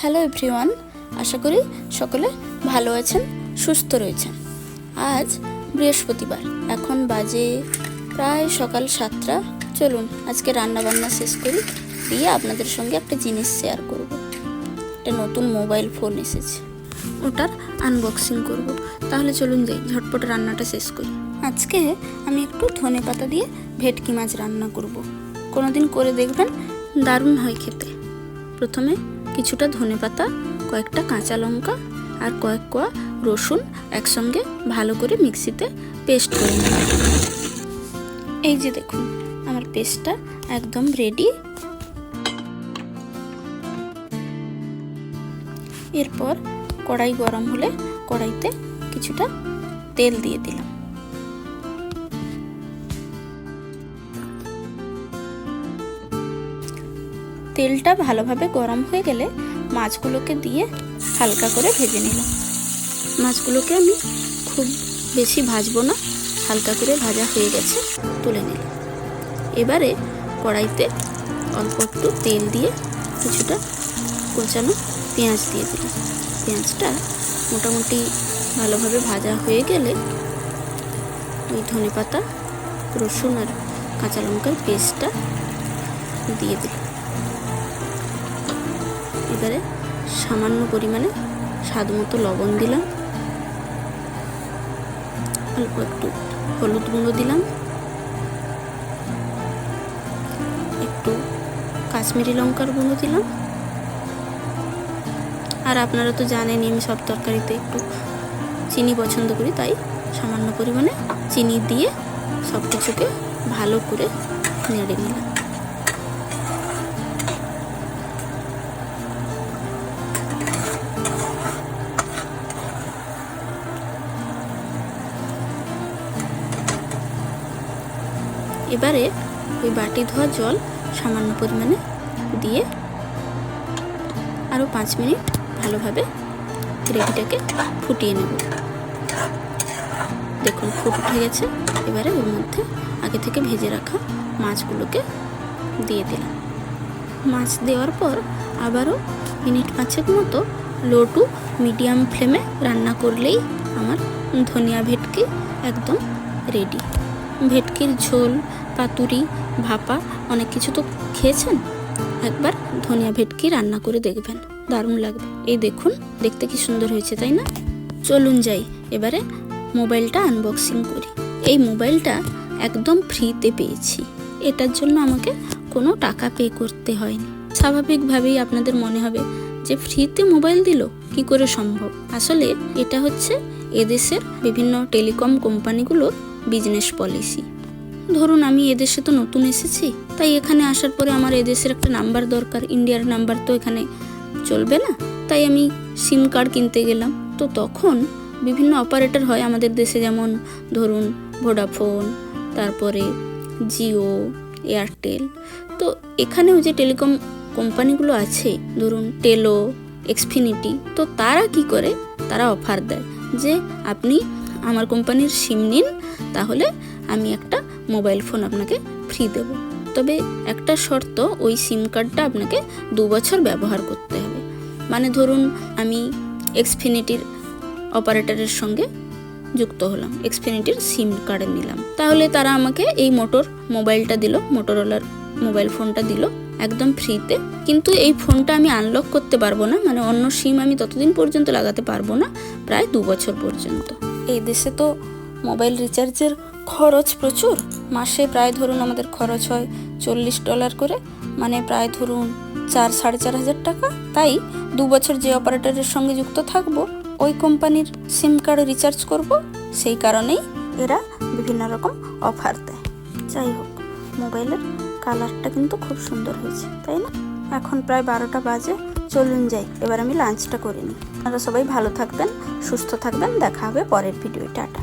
Hello everyone, আশা করি সকলে ভালো আছেন, সুস্থ রয়েছেন। আজ বৃহস্পতিবার, এখন বাজে প্রায় সকাল সাতটা। চলুন, আজকে রান্না বান্না শেষ করি, দিয়ে আপনাদের সঙ্গে একটা জিনিস শেয়ার করব। একটা নতুন মোবাইল ফোন এসেছে। ওটার আনবক্সিং করব। তাহলে চলুন যাই, ঝটপট রান্নাটা শেষ করি। আজকে আমি একটু ধনে পাতা দিয়ে ভেটকি মাছ রান্না করব। কোনোদিন করে দেখবেন, দারুণ হয় খেতে। প্রথমে কিছুটা ধনেপাতা, কয়েকটা কাঁচা লঙ্কা আর কয়েক কোয়া রসুন একসঙ্গে ভালো করে মিক্সিতে পেস্ট করে নেব এই যে দেখুন, আমার পেস্টটা একদম রেডি এরপর কড়াই গরম হলে কড়াইতে কিছুটা তেল দিয়ে দিলাম। তেলটা ভালোভাবে গরম হয়ে গেলে মাছগুলোকে দিয়ে হালকা করে ভেজে নিলাম। মাছগুলোকে আমি খুব বেশি ভাজবো না, হালকা করে ভাজা হয়ে গেছে, তুলে নিলাম। এবারে কড়াইতে অল্প একটু তেল দিয়ে কিছুটা কুচানো পেঁয়াজ দিয়ে দিলাম। পেঁয়াজটা মোটামুটি ভালোভাবে ভাজা হয়ে গেলে ওই ধনে পাতা, রসুন আর কাঁচা লঙ্কার পেস্টটা দিয়ে দিলাম। এবারে সামান্য পরিমাণে স্বাদ মতো লবণ দিলাম। অল্প একটু হলুদ গুঁড়ো দিলাম। একটু কাশ্মীরি লঙ্কার গুঁড়ো দিলাম। আর আপনারা তো জানেনই, আমি সব তরকারিতে একটু চিনি পছন্দ করি, তাই সামান্য পরিমাণে চিনি দিয়ে সব কিছুকে ভালো করে নেড়ে নিলাম। এবারে ওই বাটি ধোয়া জল সামান্য পরিমাণে দিয়ে আরও পাঁচ মিনিট ভালোভাবে গ্রেভিটাকে ফুটিয়ে নেব। দেখুন, ফুট উঠে গেছে। এবারে ওর মধ্যে আগে থেকে ভেজে রাখা মাছগুলোকে দিয়ে দিলাম। মাছ দেওয়ার পর আবারও মিনিট পাঁচেক মতো লো টু মিডিয়াম ফ্লেমে রান্না করলেই আমার ধনিয়া ভেটকি একদম রেডি। ভেটকির ঝোল, পাতুরি, ভাপা, অনেক কিছু তো খেয়েছেন? একবার ধনিয়া ভেটকি রান্না করে দেখবেন, দারুণ লাগবে। এই দেখুন, দেখতে কি সুন্দর হয়েছে, তাই না? চলুন যাই, এবারে মোবাইলটা আনবক্সিং করি। এই মোবাইলটা একদম ফ্রিতে পেয়েছি। এটার জন্য আমাকে কোনো টাকা পে করতে হয়নি। স্বাভাবিকভাবেই আপনাদের মনে হবে যে ফ্রিতে মোবাইল দিল, কি করে সম্ভব? আসলে এটা হচ্ছে এদেশের বিভিন্ন টেলিকম কোম্পানিগুলোর বিজনেস পলিসি ধরুন, আমি এদেশে তো নতুন এসেছি, তাই এখানে আসার পরে আমার এদেশের একটা নাম্বার দরকার ইন্ডিয়ার নাম্বার তো এখানে চলবে না, তাই আমি সিম কার্ড কিনতে গেলাম। তো তখন বিভিন্ন অপারেটর হয় আমাদের দেশে, যেমন ধরুন ভোডাফোন তারপরে জিও এয়ারটেল তো এখানেও যে টেলিকম কোম্পানিগুলো আছে, ধরুন টেলো এক্সফিনিটি তো তারা কি করে? তারা অফার দেয় যে, আপনি আমার কোম্পানির সিম নিন তাহলে আমি একটা মোবাইল ফোন আপনাকে ফ্রি দেব। তবে একটা শর্ত, ওই সিম কার্ডটা আপনাকে দু বছর ব্যবহার করতে হবে। মানে ধরুন, আমি এক্সফিনিটির অপারেটরের সঙ্গে যুক্ত হলাম এক্সফিনিটির সিম কার্ড নিলাম। তাহলে তারা আমাকে এই মোটর, মোবাইলটা দিল মোটরওয়ালার মোবাইল ফোনটা দিল, একদম ফ্রিতে কিন্তু এই ফোনটা আমি আনলক করতে পারব না মানে অন্য সিম আমি ততদিন পর্যন্ত লাগাতে পারব না, প্রায় দু বছর পর্যন্ত। এই দেশে তো মোবাইল রিচার্জের খরচ প্রচুর। মাসে প্রায় ধরুন আমাদের খরচ হয় চল্লিশ ডলার করে মানে প্রায় ধরুন চার, সাড়ে চার হাজার টাকা। তাই দু বছর যে অপারেটরের সঙ্গে যুক্ত থাকব, ওই কোম্পানির সিম কার্ড রিচার্জ করব, সেই কারণেই এরা বিভিন্ন রকম অফার দেয়। যাই হোক, মোবাইলের কালারটা কিন্তু খুব সুন্দর হয়েছে, তাই না? এখন প্রায় বারোটা বাজে, চলুন যাই, এবার আমি লাঞ্চটা করে নিই। আপনারা সবাই ভালো থাকবেন, সুস্থ থাকবেন, দেখা হবে পরের ভিডিও টাটা।